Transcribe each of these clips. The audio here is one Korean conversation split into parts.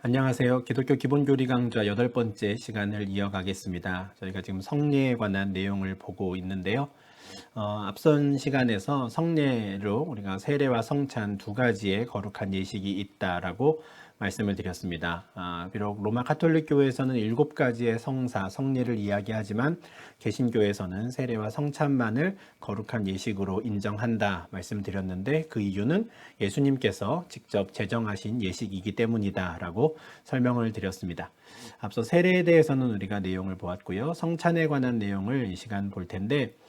안녕하세요. 기독교 기본교리 강좌 여덟 번째 시간을 이어가겠습니다. 저희가 지금 성례에 관한 내용을 보고 있는데요. 어, 앞선 시간에서 성례로 우리가 세례와 성찬 두 가지의 거룩한 예식이 있다라고 말씀을 드렸습니다. 아, 비록 로마 카톨릭 교회에서는 일곱 가지의 성사, 성례를 이야기하지만 개신교에서는 세례와 성찬만을 거룩한 예식으로 인정한다 말씀드렸는데 그 이유는 예수님께서 직접 제정하신 예식이기 때문이다라고 설명을 드렸습니다. 앞서 세례에 대해서는 우리가 내용을 보았고요. 성찬에 관한 내용을 이 시간 볼 텐데 아,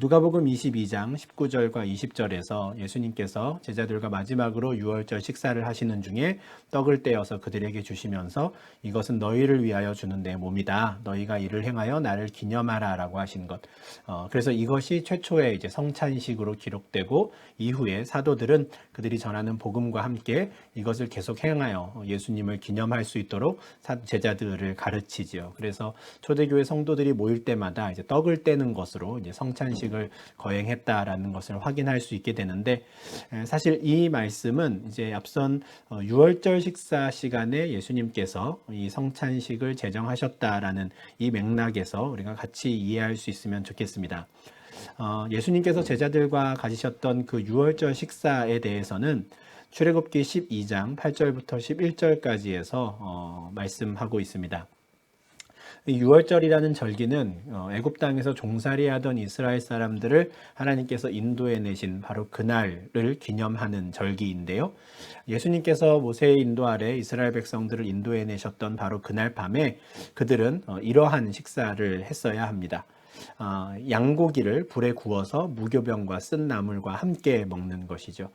누가복음 22장 19절과 20절에서 예수님께서 제자들과 마지막으로 유월절 식사를 하시는 중에 떡을 떼어서 그들에게 주시면서 이것은 너희를 위하여 주는 내 몸이다. 너희가 이를 행하여 나를 기념하라라고 하신 것. 어, 그래서 이것이 최초의 이제 성찬식으로 기록되고 이후에 사도들은 그들이 전하는 복음과 함께 이것을 계속 행하여 예수님을 기념할 수 있도록 제자들을 가르치지요. 그래서 초대교회 성도들이 모일 때마다 이제 떡을 떼는 것으로 이제 성 찬식을 거행했다라는 것을 확인할 수 있게 되는데 사실 이 말씀은 이제 앞선 어, 유월절 식사 시간에 예수님께서 이 성찬식을 제정하셨다라는 이 맥락에서 우리가 같이 이해할 수 있으면 좋겠습니다. 어, 예수님께서 제자들과 가지셨던 그 유월절 식사에 대해서는 출애굽기 12장 8절부터 11절까지에서 어, 말씀하고 있습니다. 6월절이라는 절기는 어, 애굽 땅에서 종살이하던 이스라엘 사람들을 하나님께서 인도해 내신 바로 그날을 기념하는 절기인데요. 예수님께서 모세의 인도 아래 이스라엘 백성들을 인도해 내셨던 바로 그날 밤에 그들은 어, 이러한 식사를 했어야 합니다. 어, 양고기를 불에 구워서 무교병과 쓴 나물과 함께 먹는 것이죠.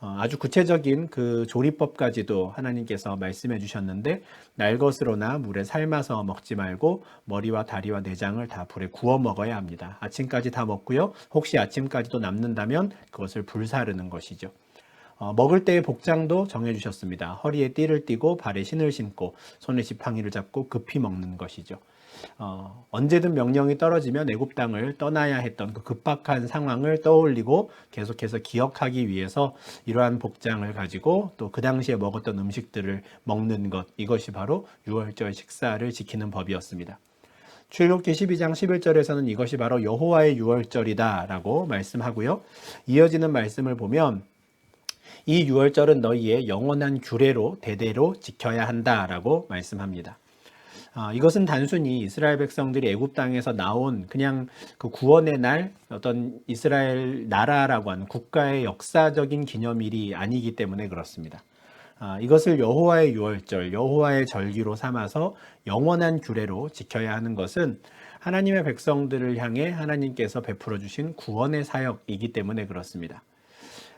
어, 아주 구체적인 그 조리법까지도 하나님께서 말씀해 주셨는데 날 것으로나 물에 삶아서 먹지 말고 머리와 다리와 내장을 다 불에 구워 먹어야 합니다. 아침까지 다 먹고요. 혹시 아침까지도 남는다면 그것을 불사르는 것이죠. 어, 먹을 때의 복장도 정해주셨습니다. 허리에 띠를 띠고 발에 신을 신고 손에 지팡이를 잡고 급히 먹는 것이죠. 어, 언제든 명령이 떨어지면 애굽 땅을 떠나야 했던 그 급박한 상황을 떠올리고 계속해서 기억하기 위해서 이러한 복장을 가지고 또 그 당시에 먹었던 음식들을 먹는 것 이것이 바로 유월절 식사를 지키는 법이었습니다. 출애굽기 12장 11절에서는 이것이 바로 여호와의 유월절이다라고 말씀하고요. 이어지는 말씀을 보면 이 유월절은 너희의 영원한 규례로 대대로 지켜야 한다라고 말씀합니다. 아, 이것은 단순히 이스라엘 백성들이 애굽 땅에서 나온 그냥 그 구원의 날 어떤 이스라엘 나라라고 하는 국가의 역사적인 기념일이 아니기 때문에 그렇습니다. 아, 이것을 여호와의 유월절, 여호와의 절기로 삼아서 영원한 규례로 지켜야 하는 것은 하나님의 백성들을 향해 하나님께서 베풀어 주신 구원의 사역이기 때문에 그렇습니다.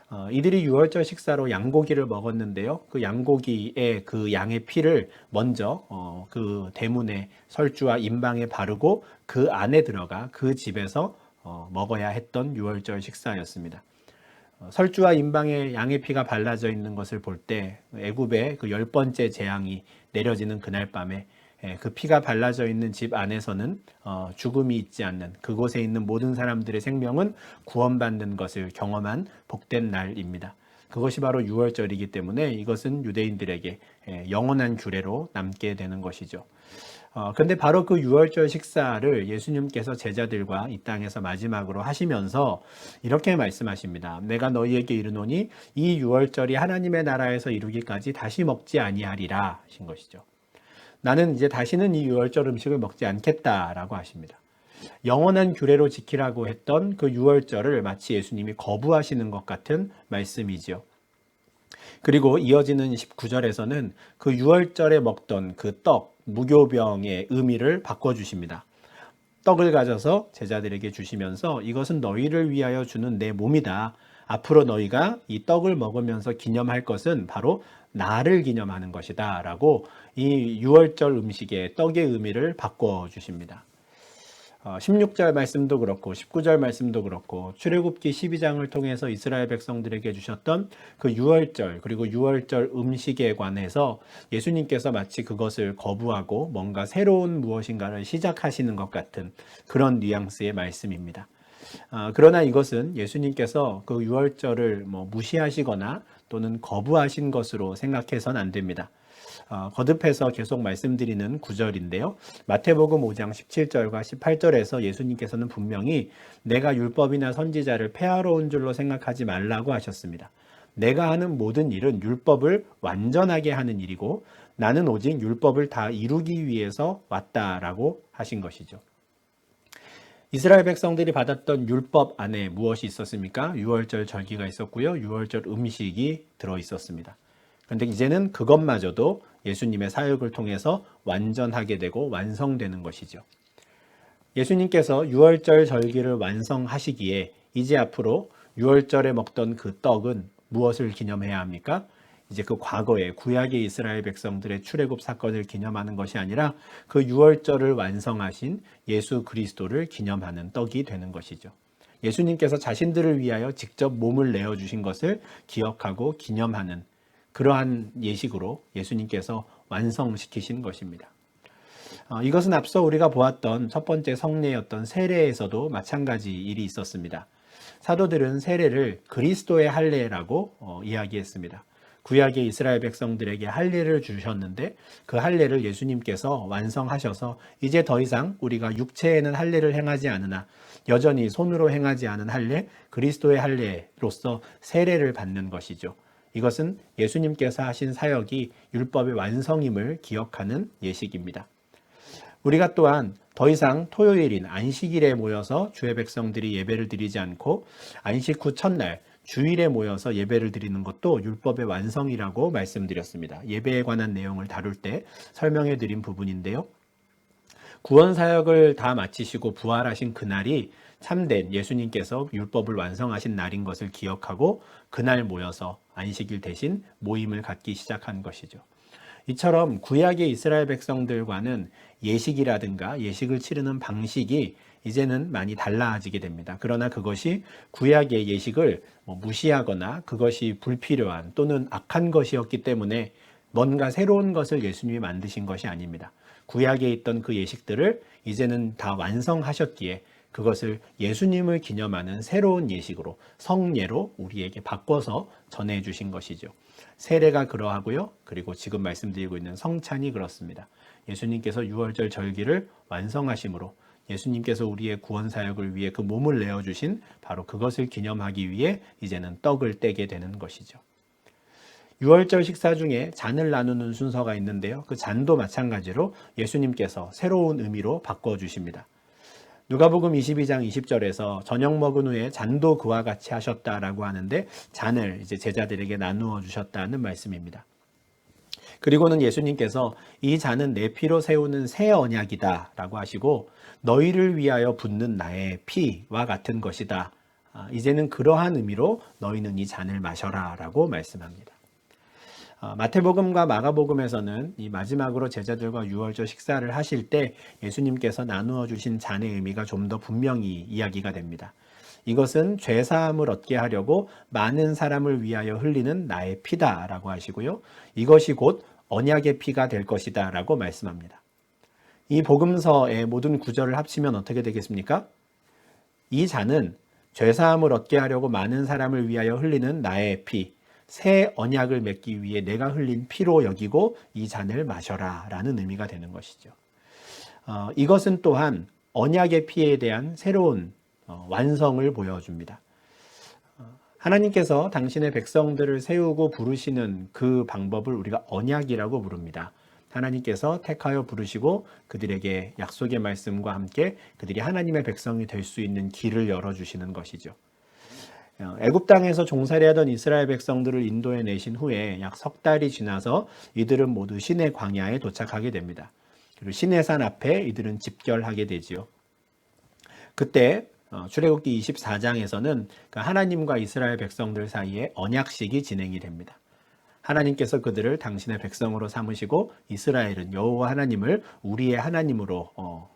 어, 이들이 유월절 식사로 양고기를 먹었는데요. 그 양고기의 그 양의 피를 먼저 어, 그 대문에 설주와 임방에 바르고 그 안에 들어가 그 집에서 어, 먹어야 했던 유월절 식사였습니다. 어, 설주와 임방에 양의 피가 발라져 있는 것을 볼 때 애굽의 그 열 번째 재앙이 내려지는 그날 밤에 예, 그 피가 발라져 있는 집 안에서는 어, 죽음이 있지 않는 그곳에 있는 모든 사람들의 생명은 구원받는 것을 경험한 복된 날입니다. 그것이 바로 6월절이기 때문에 이것은 유대인들에게 예, 영원한 규례로 남게 되는 것이죠. 어, 근데 바로 그 6월절 식사를 예수님께서 제자들과 이 땅에서 마지막으로 하시면서 이렇게 말씀하십니다. 내가 너희에게 이르노니 이 6월절이 하나님의 나라에서 이루기까지 다시 먹지 아니하리라 하신 것이죠. 나는 이제 다시는 이 유월절 음식을 먹지 않겠다라고 하십니다. 영원한 규례로 지키라고 했던 그 유월절을 마치 예수님이 거부하시는 것 같은 말씀이지요. 그리고 이어지는 19절에서는 그 유월절에 먹던 그 떡, 무교병의 의미를 바꿔 주십니다. 떡을 가져서 제자들에게 주시면서 이것은 너희를 위하여 주는 내 몸이다. 앞으로 너희가 이 떡을 먹으면서 기념할 것은 바로 나를 기념하는 것이다. 라고 이 6월절 음식의 떡의 의미를 바꿔 주십니다. 16절 어, 말씀도 그렇고 19절 말씀도 그렇고 출애굽기 12장을 통해서 이스라엘 백성들에게 주셨던 그 6월절 그리고 6월절 음식에 관해서 예수님께서 마치 그것을 거부하고 뭔가 새로운 무엇인가를 시작하시는 것 같은 그런 뉘앙스의 말씀입니다. 아, 그러나 이것은 예수님께서 그 유월절을 뭐 무시하시거나 또는 거부하신 것으로 생각해서는 안 됩니다. 어, 거듭해서 계속 말씀드리는 구절인데요. 마태복음 5장 17절과 18절에서 예수님께서는 분명히 내가 율법이나 선지자를 폐하러 온 줄로 생각하지 말라고 하셨습니다. 내가 하는 모든 일은 율법을 완전하게 하는 일이고 나는 오직 율법을 다 이루기 위해서 왔다라고 하신 것이죠. 이스라엘 백성들이 받았던 율법 안에 무엇이 있었습니까? 6월절 절기가 있었고요. 6월절 음식이 들어 있었습니다. 그런데 이제는 그것마저도 예수님의 사역을 통해서 완전하게 되고 완성되는 것이죠. 예수님께서 6월절 절기를 완성하시기에 이제 앞으로 6월절에 먹던 그 떡은 무엇을 기념해야 합니까? 이제 그 과거의 구약의 이스라엘 백성들의 출애굽 사건을 기념하는 것이 아니라 그 6월절을 완성하신 예수 그리스도를 기념하는 떡이 되는 것이죠. 예수님께서 자신들을 위하여 직접 몸을 내어 주신 것을 기억하고 기념하는 그러한 예식으로 예수님께서 완성시키신 것입니다. 어, 이것은 앞서 우리가 보았던 첫 번째 성례였던 세례에서도 마찬가지 일이 있었습니다. 사도들은 세례를 그리스도의 할례라고 어, 이야기했습니다. 구약의 이스라엘 백성들에게 할례를 주셨는데 그 할례를 예수님께서 완성하셔서 이제 더 이상 우리가 육체에는 할례를 행하지 않으나 여전히 손으로 행하지 않은 할례 그리스도의 할례로서 세례를 받는 것이죠. 이것은 예수님께서 하신 사역이 율법의 완성임을 기억하는 예식입니다. 우리가 또한 더 이상 토요일인 안식일에 모여서 주의 백성들이 예배를 드리지 않고 안식 후 첫날 주일에 모여서 예배를 드리는 것도 율법의 완성이라고 말씀드렸습니다. 예배에 관한 내용을 다룰 때 설명해 드린 부분인데요. 구원 사역을 다 마치시고 부활하신 그날이 참된 예수님께서 율법을 완성하신 날인 것을 기억하고 그날 모여서 안식일 대신 모임을 갖기 시작한 것이죠. 이처럼 구약의 이스라엘 백성들과는 예식이라든가 예식을 치르는 방식이 이제는 많이 달라지게 됩니다. 그러나 그것이 구약의 예식을 뭐 무시하거나 그것이 불필요한 또는 악한 것이었기 때문에 뭔가 새로운 것을 예수님이 만드신 것이 아닙니다. 구약에 있던 그 예식들을 이제는 다 완성하셨기에 그것을 예수님을 기념하는 새로운 예식으로 성례로 우리에게 바꿔서 전해 주신 것이죠. 세례가 그러하고요. 그리고 지금 말씀드리고 있는 성찬이 그렇습니다. 예수님께서 6월절 절기를 완성하심으로 예수님께서 우리의 구원 사역을 위해 그 몸을 내어 주신 바로 그것을 기념하기 위해 이제는 떡을 떼게 되는 것이죠. 6월절 식사 중에 잔을 나누는 순서가 있는데요. 그 잔도 마찬가지로 예수님께서 새로운 의미로 바꿔 주십니다. 누가복음 22장 20절에서 저녁 먹은 후에 잔도 그와 같이 하셨다라고 하는데 잔을 이제 제자들에게 나누어 주셨다는 말씀입니다. 그리고는 예수님께서 이 잔은 내 피로 세우는 새 언약이다라고 하시고 너희를 위하여 붓는 나의 피와 같은 것이다. 아, 이제는 그러한 의미로 너희는 이 잔을 마셔라라고 말씀합니다. 어, 마태복음과 마가복음에서는 이 마지막으로 제자들과 유월절 식사를 하실 때 예수님께서 나누어 주신 잔의 의미가 좀 더 분명히 이야기가 됩니다. 이것은 죄 사함을 얻게 하려고 많은 사람을 위하여 흘리는 나의 피다라고 하시고요. 이것이 곧 언약의 피가 될 것이다라고 말씀합니다. 이 복음서의 모든 구절을 합치면 어떻게 되겠습니까? 이 잔은 죄 사함을 얻게 하려고 많은 사람을 위하여 흘리는 나의 피, 새 언약을 맺기 위해 내가 흘린 피로 여기고 이 잔을 마셔라 라는 의미가 되는 것이죠. 어, 이것은 또한 언약의 피에 대한 새로운 어, 완성을 보여줍니다. 어, 하나님께서 당신의 백성들을 세우고 부르시는 그 방법을 우리가 언약이라고 부릅니다. 하나님께서 택하여 부르시고 그들에게 약속의 말씀과 함께 그들이 하나님의 백성이 될 수 있는 길을 열어주시는 것이죠. 어, 애굽 땅에서 종살이 하던 이스라엘 백성들을 인도해 내신 후에 약 석 달이 지나서 이들은 모두 신의 광야에 도착하게 됩니다. 그리고 신의 산 앞에 이들은 집결하게 되지요. 그때 어, 출애굽기 24장에서는 그 하나님과 이스라엘 백성들 사이에 언약식이 진행이 됩니다. 하나님께서 그들을 당신의 백성으로 삼으시고 이스라엘은 여호와 하나님을 우리의 하나님으로 어,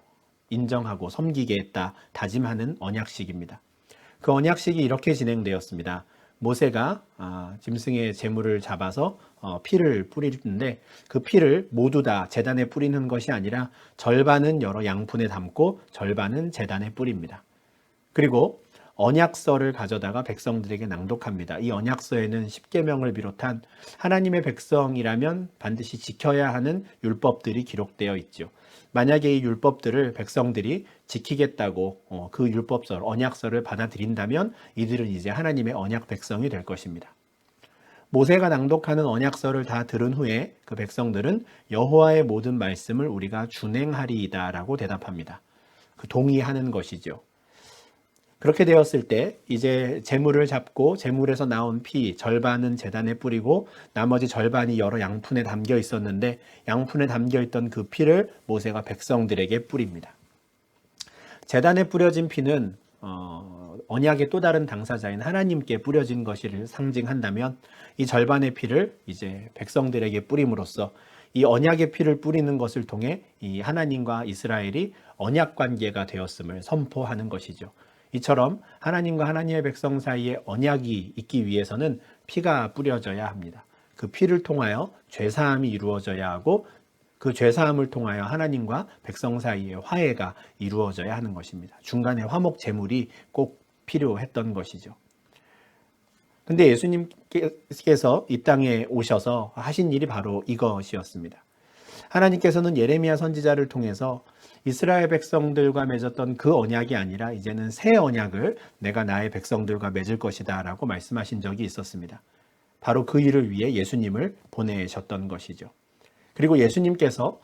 인정하고 섬기게 했다 다짐하는 언약식입니다. 그 언약식이 이렇게 진행되었습니다. 모세가 아, 짐승의 재물을 잡아서 어, 피를 뿌리는데 그 피를 모두 다 재단에 뿌리는 것이 아니라 절반은 여러 양푼에 담고 절반은 재단에 뿌립니다. 그리고 언약서를 가져다가 백성들에게 낭독합니다. 이 언약서에는 십계명을 비롯한 하나님의 백성이라면 반드시 지켜야 하는 율법들이 기록되어 있죠. 만약에 이 율법들을 백성들이 지키겠다고 어, 그 율법서, 언약서를 받아들인다면 이들은 이제 하나님의 언약 백성이 될 것입니다. 모세가 낭독하는 언약서를 다 들은 후에 그 백성들은 여호와의 모든 말씀을 우리가 준행하리이다라고 대답합니다. 그 동의하는 것이죠. 그렇게 되었을 때 이제 재물을 잡고 재물에서 나온 피 절반은 재단에 뿌리고 나머지 절반이 여러 양푼에 담겨 있었는데 양푼에 담겨 있던 그 피를 모세가 백성들에게 뿌립니다. 재단에 뿌려진 피는 어, 언약의 또 다른 당사자인 하나님께 뿌려진 것을 상징한다면 이 절반의 피를 이제 백성들에게 뿌림으로써 이 언약의 피를 뿌리는 것을 통해 이 하나님과 이스라엘이 언약 관계가 되었음을 선포하는 것이죠. 이처럼 하나님과 하나님의 백성 사이에 언약이 있기 위해서는 피가 뿌려져야 합니다. 그 피를 통하여 죄사함이 이루어져야 하고 그 죄사함을 통하여 하나님과 백성 사이에 화해가 이루어져야 하는 것입니다. 중간에 화목 제물이 꼭 필요했던 것이죠. 근데 예수님께서 이 땅에 오셔서 하신 일이 바로 이것이었습니다. 하나님께서는 예레미야 선지자를 통해서 이스라엘 백성들과 맺었던 그 언약이 아니라 이제는 새 언약을 내가 나의 백성들과 맺을 것이다 라고 말씀하신 적이 있었습니다. 바로 그 일을 위해 예수님을 보내셨던 것이죠. 그리고 예수님께서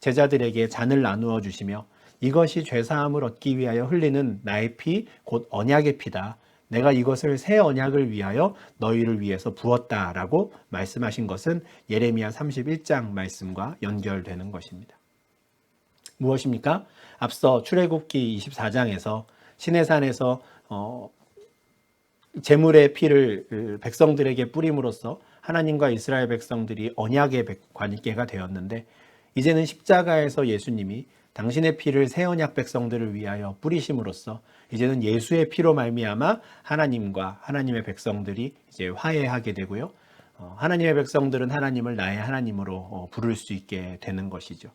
제자들에게 잔을 나누어 주시며 이것이 죄사함을 얻기 위하여 흘리는 나의 피, 곧 언약의 피다. 내가 이것을 새 언약을 위하여 너희를 위해서 부었다 라고 말씀하신 것은 예레미야 31장 말씀과 연결되는 것입니다. 무엇입니까? 앞서 출애굽기 24장에서 시내산에서 어, 제물의 피를 백성들에게 뿌림으로써 하나님과 이스라엘 백성들이 언약의 관계가 되었는데 이제는 십자가에서 예수님이 당신의 피를 새 언약 백성들을 위하여 뿌리심으로써 이제는 예수의 피로 말미암아 하나님과 하나님의 백성들이 이제 화해하게 되고요. 어, 하나님의 백성들은 하나님을 나의 하나님으로 어, 부를 수 있게 되는 것이죠.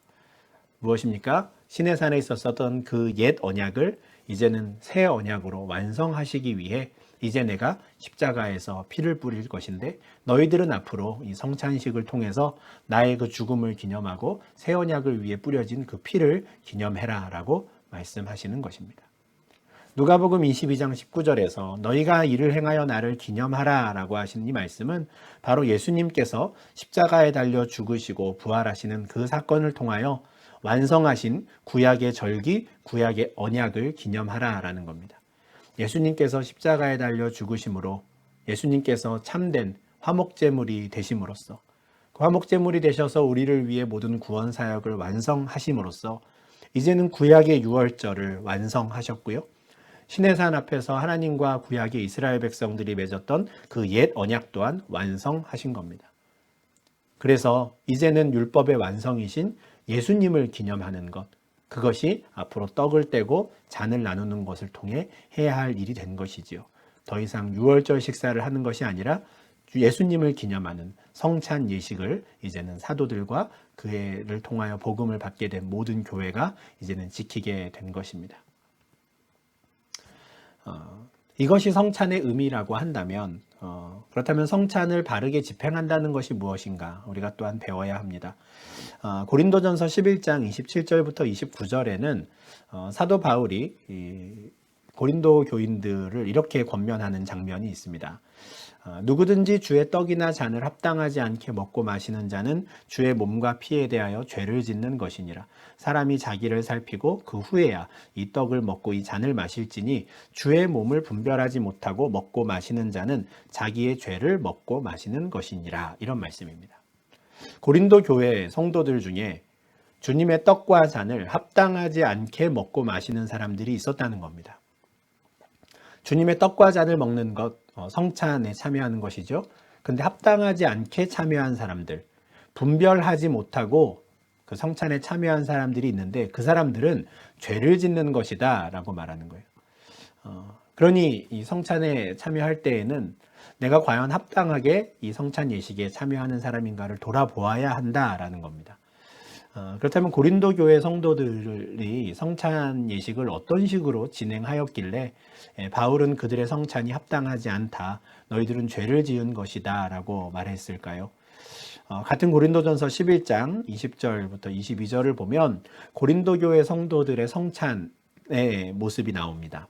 무엇입니까? 시내산에 있었던 그 옛 언약을 이제는 새 언약으로 완성하시기 위해 이제 내가 십자가에서 피를 뿌릴 것인데 너희들은 앞으로 이 성찬식을 통해서 나의 그 죽음을 기념하고 새 언약을 위해 뿌려진 그 피를 기념해라라고 말씀하시는 것입니다. 누가복음 22장 19절에서 너희가 이를 행하여 나를 기념하라라고 하신 이 말씀은 바로 예수님께서 십자가에 달려 죽으시고 부활하시는 그 사건을 통하여 완성하신 구약의 절기, 구약의 언약을 기념하라라는 겁니다. 예수님께서 십자가에 달려 죽으심으로 예수님께서 참된 화목제물이 되심으로써 그 화목제물이 되셔서 우리를 위해 모든 구원 사역을 완성하심으로써 이제는 구약의 유월절을 완성하셨고요. 시내산 앞에서 하나님과 구약의 이스라엘 백성들이 맺었던 그 옛 언약 또한 완성하신 겁니다. 그래서 이제는 율법의 완성이신 예수님을 기념하는 것, 그것이 앞으로 떡을 떼고 잔을 나누는 것을 통해 해야 할 일이 된 것이지요. 더 이상 유월절 식사를 하는 것이 아니라 예수님을 기념하는 성찬 예식을 이제는 사도들과 그를 통하여 복음을 받게 된 모든 교회가 이제는 지키게 된 것입니다. 어, 이것이 성찬의 의미라고 한다면 어, 그렇다면 성찬을 바르게 집행한다는 것이 무엇인가 우리가 또한 배워야 합니다. 어, 고린도전서 11장 27절부터 29절에는 어, 사도 바울이 이, 고린도 교인들을 이렇게 권면하는 장면이 있습니다. 어, 누구든지 주의 떡이나 잔을 합당하지 않게 먹고 마시는 자는 주의 몸과 피에 대하여 죄를 짓는 것이니라. 사람이 자기를 살피고 그 후에야 이 떡을 먹고 이 잔을 마실지니 주의 몸을 분별하지 못하고 먹고 마시는 자는 자기의 죄를 먹고 마시는 것이니라. 이런 말씀입니다. 고린도 교회 성도들 중에 주님의 떡과 잔을 합당하지 않게 먹고 마시는 사람들이 있었다는 겁니다. 주님의 떡과 잔을 먹는 것, 어, 성찬에 참여하는 것이죠. 근데 합당하지 않게 참여한 사람들, 분별하지 못하고 그 성찬에 참여한 사람들이 있는데 그 사람들은 죄를 짓는 것이다 라고 말하는 거예요. 어, 그러니 이 성찬에 참여할 때에는 내가 과연 합당하게 이 성찬 예식에 참여하는 사람인가를 돌아보아야 한다라는 겁니다. 어, 그렇다면 고린도 교회 성도들이 성찬 예식을 어떤 식으로 진행하였길래 예, 바울은 그들의 성찬이 합당하지 않다. 너희들은 죄를 지은 것이다 라고 말했을까요? 어, 같은 고린도전서 11장 20절부터 22절을 보면 고린도 교회 성도들의 성찬의 모습이 나옵니다.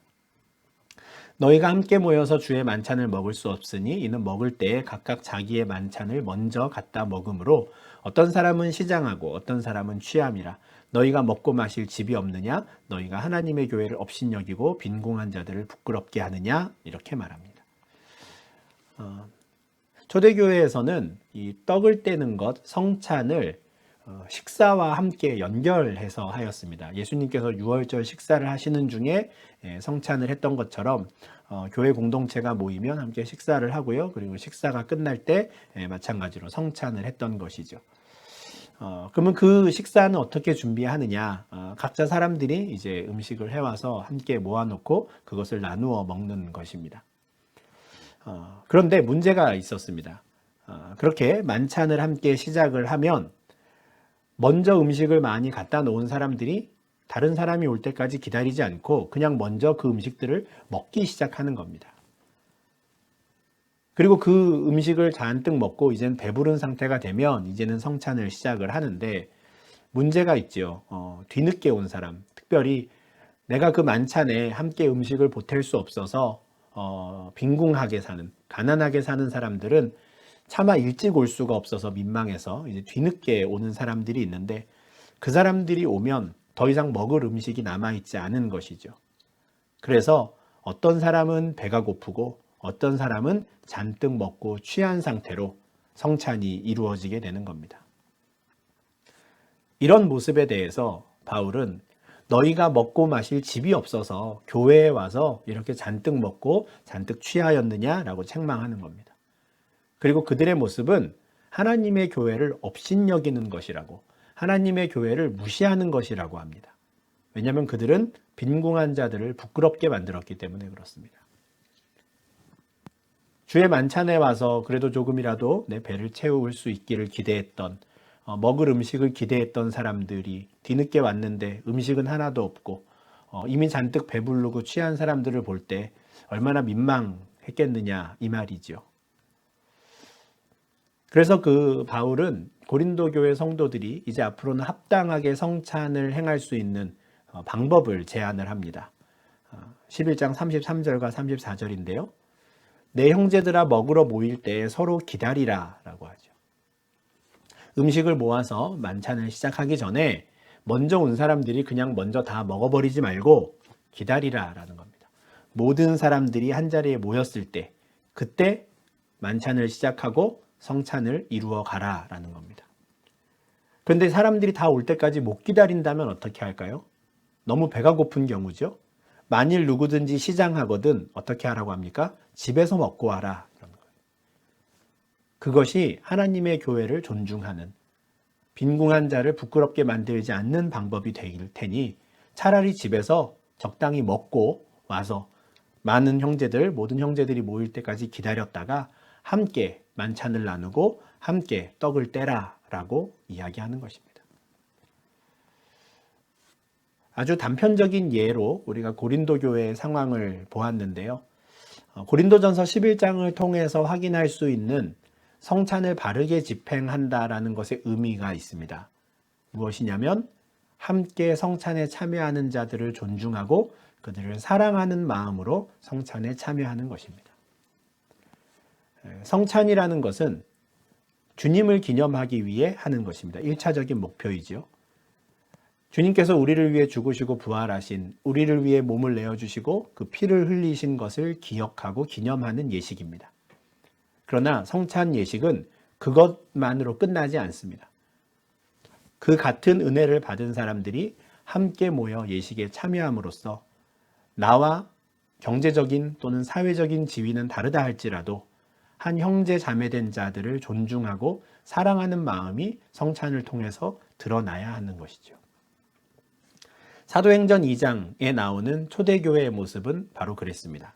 너희가 함께 모여서 주의 만찬을 먹을 수 없으니 이는 먹을 때에 각각 자기의 만찬을 먼저 갖다 먹으므로 어떤 사람은 시장하고 어떤 사람은 취함이라 너희가 먹고 마실 집이 없느냐 너희가 하나님의 교회를 업신여기고 빈궁한 자들을 부끄럽게 하느냐 이렇게 말합니다. 어, 초대교회에서는 이 떡을 떼는 것 성찬을 어, 식사와 함께 연결해서 하였습니다. 예수님께서 유월절 식사를 하시는 중에 예, 성찬을 했던 것처럼 어, 교회 공동체가 모이면 함께 식사를 하고요. 그리고 식사가 끝날 때 예, 마찬가지로 성찬을 했던 것이죠. 어, 그러면 그 식사는 어떻게 준비하느냐? 어, 각자 사람들이 이제 음식을 해와서 함께 모아놓고 그것을 나누어 먹는 것입니다. 어, 그런데 문제가 있었습니다. 어, 그렇게 만찬을 함께 시작을 하면 먼저 음식을 많이 갖다 놓은 사람들이 다른 사람이 올 때까지 기다리지 않고 그냥 먼저 그 음식들을 먹기 시작하는 겁니다. 그리고 그 음식을 잔뜩 먹고 이제는 배부른 상태가 되면 이제는 성찬을 시작을 하는데 문제가 있죠. 어, 뒤늦게 온 사람, 특별히 내가 그 만찬에 함께 음식을 보탤 수 없어서 어, 빈궁하게 사는, 가난하게 사는 사람들은 차마 일찍 올 수가 없어서 민망해서 이제 뒤늦게 오는 사람들이 있는데 그 사람들이 오면 더 이상 먹을 음식이 남아있지 않은 것이죠. 그래서 어떤 사람은 배가 고프고 어떤 사람은 잔뜩 먹고 취한 상태로 성찬이 이루어지게 되는 겁니다. 이런 모습에 대해서 바울은 너희가 먹고 마실 집이 없어서 교회에 와서 이렇게 잔뜩 먹고 잔뜩 취하였느냐라고 책망하는 겁니다. 그리고 그들의 모습은 하나님의 교회를 업신여기는 것이라고 하나님의 교회를 무시하는 것이라고 합니다. 왜냐하면 그들은 빈궁한 자들을 부끄럽게 만들었기 때문에 그렇습니다. 주의 만찬에 와서 그래도 조금이라도 내 배를 채울 수 있기를 기대했던 어, 먹을 음식을 기대했던 사람들이 뒤늦게 왔는데 음식은 하나도 없고 어, 이미 잔뜩 배부르고 취한 사람들을 볼 때 얼마나 민망했겠느냐 이 말이죠. 그래서 그 바울은 고린도 교회 성도들이 이제 앞으로는 합당하게 성찬을 행할 수 있는 어, 방법을 제안을 합니다. 11장 33절과 34절인데요. 내 형제들아 먹으러 모일 때 서로 기다리라 라고 하죠. 음식을 모아서 만찬을 시작하기 전에 먼저 온 사람들이 그냥 먼저 다 먹어버리지 말고 기다리라 라는 겁니다. 모든 사람들이 한 자리에 모였을 때 그때 만찬을 시작하고 성찬을 이루어 가라 라는 겁니다. 그런데 사람들이 다 올 때까지 못 기다린다면 어떻게 할까요? 너무 배가 고픈 경우죠. 만일 누구든지 시장하거든 어떻게 하라고 합니까? 집에서 먹고 와라. 그것이 하나님의 교회를 존중하는 빈궁한 자를 부끄럽게 만들지 않는 방법이 될 테니 차라리 집에서 적당히 먹고 와서 많은 형제들, 모든 형제들이 모일 때까지 기다렸다가 함께 만찬을 나누고 함께 떡을 떼라 라고 이야기하는 것입니다. 아주 단편적인 예로 우리가 고린도 교회의 상황을 보았는데요. 어, 고린도전서 11장을 통해서 확인할 수 있는 성찬을 바르게 집행한다라는 것의 의미가 있습니다. 무엇이냐면 함께 성찬에 참여하는 자들을 존중하고 그들을 사랑하는 마음으로 성찬에 참여하는 것입니다. 성찬이라는 것은 주님을 기념하기 위해 하는 것입니다. 1차적인 목표이죠. 주님께서 우리를 위해 죽으시고 부활하신 우리를 위해 몸을 내어 주시고 그 피를 흘리신 것을 기억하고 기념하는 예식입니다. 그러나 성찬 예식은 그것만으로 끝나지 않습니다. 그 같은 은혜를 받은 사람들이 함께 모여 예식에 참여함으로써 나와 경제적인 또는 사회적인 지위는 다르다 할지라도 한 형제 자매된 자들을 존중하고 사랑하는 마음이 성찬을 통해서 드러나야 하는 것이죠. 사도행전 2장에 나오는 초대교회의 모습은 바로 그랬습니다.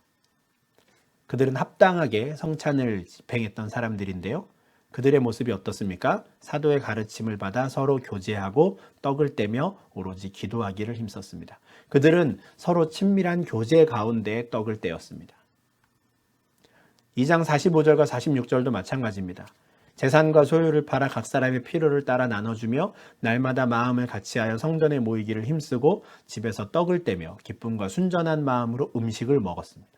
그들은 합당하게 성찬을 집행했던 사람들인데요. 그들의 모습이 어떻습니까? 사도의 가르침을 받아 서로 교제하고 떡을 떼며 오로지 기도하기를 힘썼습니다. 그들은 서로 친밀한 교제 가운데 떡을 떼었습니다. 2장 45절과 46절도 마찬가지입니다. 재산과 소유를 팔아 각 사람의 필요를 따라 나눠주며 날마다 마음을 같이하여 성전에 모이기를 힘쓰고 집에서 떡을 떼며 기쁨과 순전한 마음으로 음식을 먹었습니다.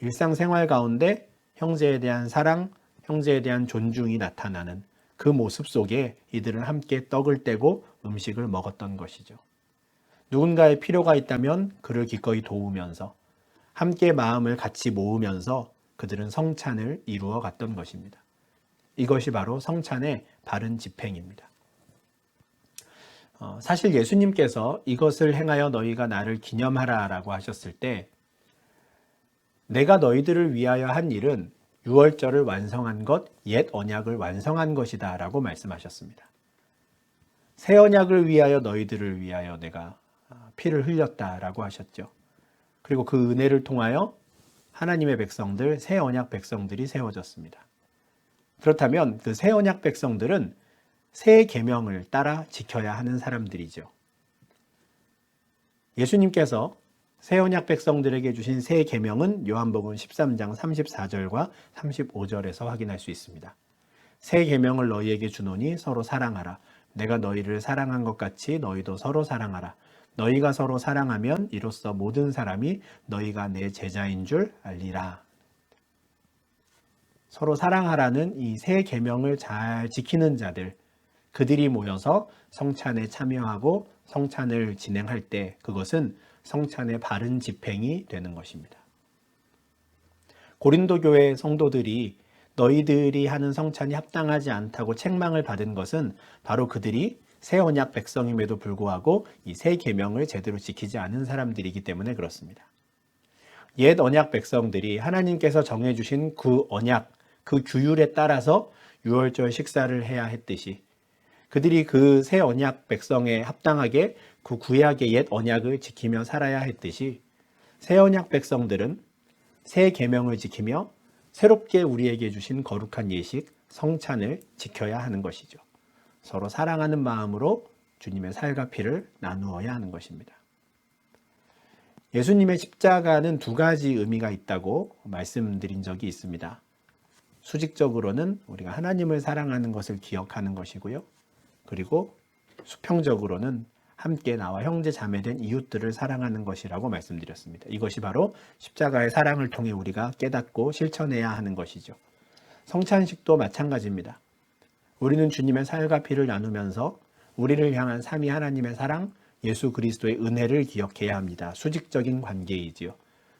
일상생활 가운데 형제에 대한 사랑, 형제에 대한 존중이 나타나는 그 모습 속에 이들은 함께 떡을 떼고 음식을 먹었던 것이죠. 누군가의 필요가 있다면 그를 기꺼이 도우면서 함께 마음을 같이 모으면서 그들은 성찬을 이루어 갔던 것입니다. 이것이 바로 성찬의 바른 집행입니다. 어, 사실 예수님께서 이것을 행하여 너희가 나를 기념하라 라고 하셨을 때 내가 너희들을 위하여 한 일은 유월절을 완성한 것, 옛 언약을 완성한 것이다 라고 말씀하셨습니다. 새 언약을 위하여 너희들을 위하여 내가 피를 흘렸다 라고 하셨죠. 그리고 그 은혜를 통하여 하나님의 백성들, 새 언약 백성들이 세워졌습니다. 그렇다면 그 새 언약 백성들은 새 계명을 따라 지켜야 하는 사람들이죠. 예수님께서 새 언약 백성들에게 주신 새 계명은 요한복음 13장 34절과 35절에서 확인할 수 있습니다. 새 계명을 너희에게 주노니 서로 사랑하라. 내가 너희를 사랑한 것 같이 너희도 서로 사랑하라. 너희가 서로 사랑하면 이로써 모든 사람이 너희가 내 제자인 줄 알리라. 서로 사랑하라는 이 세 계명을 잘 지키는 자들 그들이 모여서 성찬에 참여하고 성찬을 진행할 때 그것은 성찬의 바른 집행이 되는 것입니다. 고린도 교회 성도들이 너희들이 하는 성찬이 합당하지 않다고 책망을 받은 것은 바로 그들이 새 언약 백성임에도 불구하고 이 새 계명을 제대로 지키지 않은 사람들이기 때문에 그렇습니다. 옛 언약 백성들이 하나님께서 정해 주신 그 언약 그 규율에 따라서 유월절 식사를 해야 했듯이 그들이 그 새 언약 백성에 합당하게 그 구약의 옛 언약을 지키며 살아야 했듯이 새 언약 백성들은 새 계명을 지키며 새롭게 우리에게 주신 거룩한 예식 성찬을 지켜야 하는 것이죠. 서로 사랑하는 마음으로 주님의 살과 피를 나누어야 하는 것입니다. 예수님의 십자가는 두 가지 의미가 있다고 말씀드린 적이 있습니다. 수직적으로는 우리가 하나님을 사랑하는 것을 기억하는 것이고요. 그리고 수평적으로는 함께 나와 형제 자매된 이웃들을 사랑하는 것이라고 말씀드렸습니다. 이것이 바로 십자가의 사랑을 통해 우리가 깨닫고 실천해야 하는 것이죠. 성찬식도 마찬가지입니다. 우리는 주님의 살과 피를 나누면서 우리를 향한 삼위 하나님의 사랑, 예수 그리스도의 은혜를 기억해야 합니다. 수직적인 관계이지요.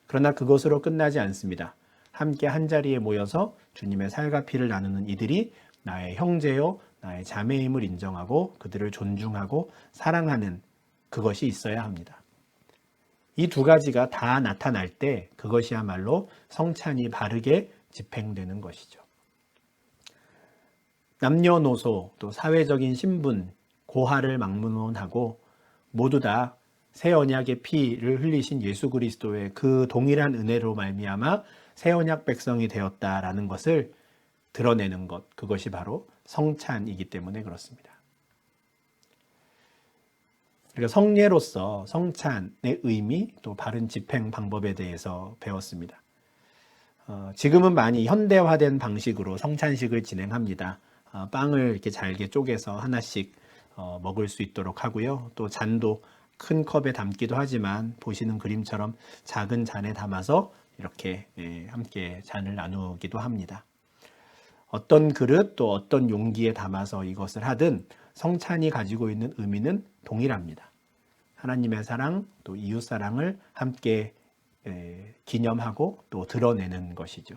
그러나 그것으로 끝나지 않습니다. 함께 한 자리에 모여서 주님의 살과 피를 나누는 이들이 나의 형제요, 나의 자매임을 인정하고 그들을 존중하고 사랑하는 그것이 있어야 합니다. 이 두 가지가 다 나타날 때 그것이야말로 성찬이 바르게 집행되는 것이죠. 남녀노소 또 사회적인 신분, 고하를 막론하고 모두 다 새 언약의 피를 흘리신 예수 그리스도의 그 동일한 은혜로 말미암아 새 언약 백성이 되었다라는 것을 드러내는 것, 그것이 바로 성찬이기 때문에 그렇습니다. 우리가 성례로서 성찬의 의미 또 바른 집행 방법에 대해서 배웠습니다. 어, 지금은 많이 현대화된 방식으로 성찬식을 진행합니다. 어, 빵을 이렇게 잘게 쪼개서 하나씩 어, 먹을 수 있도록 하고요. 또 잔도 큰 컵에 담기도 하지만 보시는 그림처럼 작은 잔에 담아서 이렇게 예, 함께 잔을 나누기도 합니다. 어떤 그릇 또 어떤 용기에 담아서 이것을 하든 성찬이 가지고 있는 의미는 동일합니다. 하나님의 사랑 또 이웃 사랑을 함께 예, 기념하고 또 드러내는 것이죠.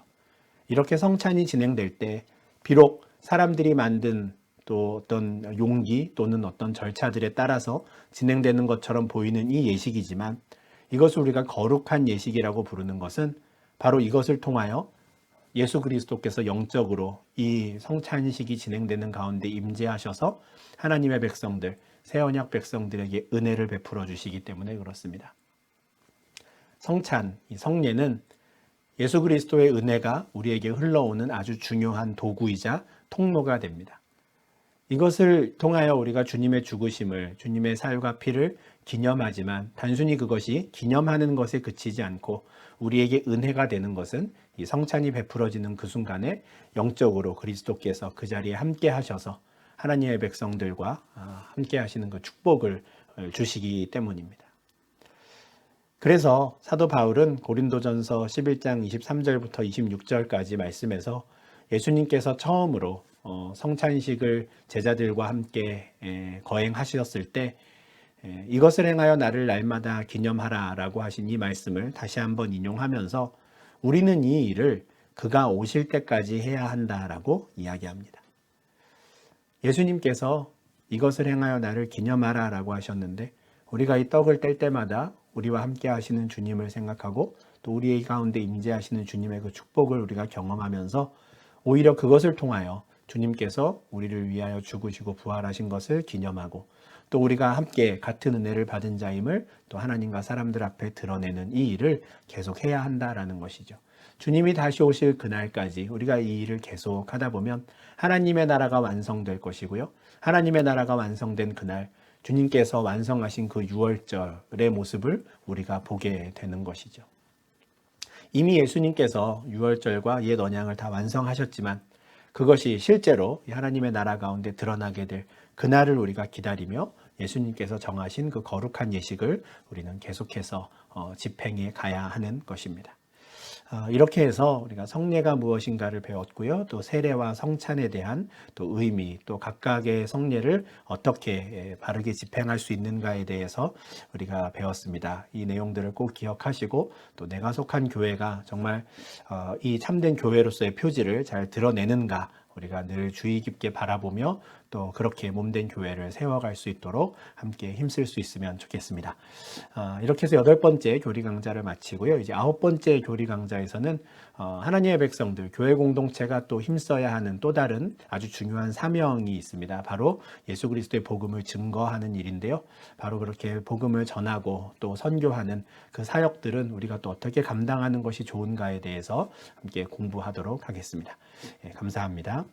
이렇게 성찬이 진행될 때 비록 사람들이 만든 또 어떤 용기 또는 어떤 절차들에 따라서 진행되는 것처럼 보이는 이 예식이지만 이것을 우리가 거룩한 예식이라고 부르는 것은 바로 이것을 통하여 예수 그리스도께서 영적으로 이 성찬식이 진행되는 가운데 임재하셔서 하나님의 백성들, 새 언약 백성들에게 은혜를 베풀어 주시기 때문에 그렇습니다. 성찬, 이 성례는 예수 그리스도의 은혜가 우리에게 흘러오는 아주 중요한 도구이자 통로가 됩니다. 이것을 통하여 우리가 주님의 죽으심을, 주님의 살과 피를 기념하지만 단순히 그것이 기념하는 것에 그치지 않고 우리에게 은혜가 되는 것은 이 성찬이 베풀어지는 그 순간에 영적으로 그리스도께서 그 자리에 함께 하셔서 하나님의 백성들과 아, 함께 하시는 그 축복을 주시기 때문입니다. 그래서 사도 바울은 고린도전서 11장 23절부터 26절까지 말씀에서 예수님께서 처음으로 어, 성찬식을 제자들과 함께 에, 거행하셨을 때 에, 이것을 행하여 나를 날마다 기념하라 라고 하신 이 말씀을 다시 한번 인용하면서 우리는 이 일을 그가 오실 때까지 해야 한다 라고 이야기합니다. 예수님께서 이것을 행하여 나를 기념하라 라고 하셨는데 우리가 이 떡을 뗄 때마다 우리와 함께 하시는 주님을 생각하고 또 우리의 가운데 임재하시는 주님의 그 축복을 우리가 경험하면서 오히려 그것을 통하여 주님께서 우리를 위하여 죽으시고 부활하신 것을 기념하고 또 우리가 함께 같은 은혜를 받은 자임을 또 하나님과 사람들 앞에 드러내는 이 일을 계속 해야 한다라는 것이죠. 주님이 다시 오실 그날까지 우리가 이 일을 계속 하다 보면 하나님의 나라가 완성될 것이고요. 하나님의 나라가 완성된 그날 주님께서 완성하신 그 6월절의 모습을 우리가 보게 되는 것이죠. 이미 예수님께서 6월절과 옛 언양을 다 완성하셨지만 그것이 실제로 하나님의 나라 가운데 드러나게 될 그날을 우리가 기다리며 예수님께서 정하신 그 거룩한 예식을 우리는 계속해서 어, 집행해 가야 하는 것입니다. 어, 이렇게 해서 우리가 성례가 무엇인가를 배웠고요. 또 세례와 성찬에 대한 또 의미, 또 각각의 성례를 어떻게 예, 바르게 집행할 수 있는가에 대해서 우리가 배웠습니다. 이 내용들을 꼭 기억하시고 또 내가 속한 교회가 정말 어, 이 참된 교회로서의 표지를 잘 드러내는가 우리가 늘 주의 깊게 바라보며 또 그렇게 몸된 교회를 세워갈 수 있도록 함께 힘쓸 수 있으면 좋겠습니다. 어, 이렇게 해서 여덟 번째 교리 강좌를 마치고요. 이제 아홉 번째 교리 강좌에서는 어, 하나님의 백성들, 교회 공동체가 또 힘써야 하는 또 다른 아주 중요한 사명이 있습니다. 바로 예수 그리스도의 복음을 증거하는 일인데요. 바로 그렇게 복음을 전하고 또 선교하는 그 사역들은 우리가 또 어떻게 감당하는 것이 좋은가에 대해서 함께 공부하도록 하겠습니다. 예, 감사합니다.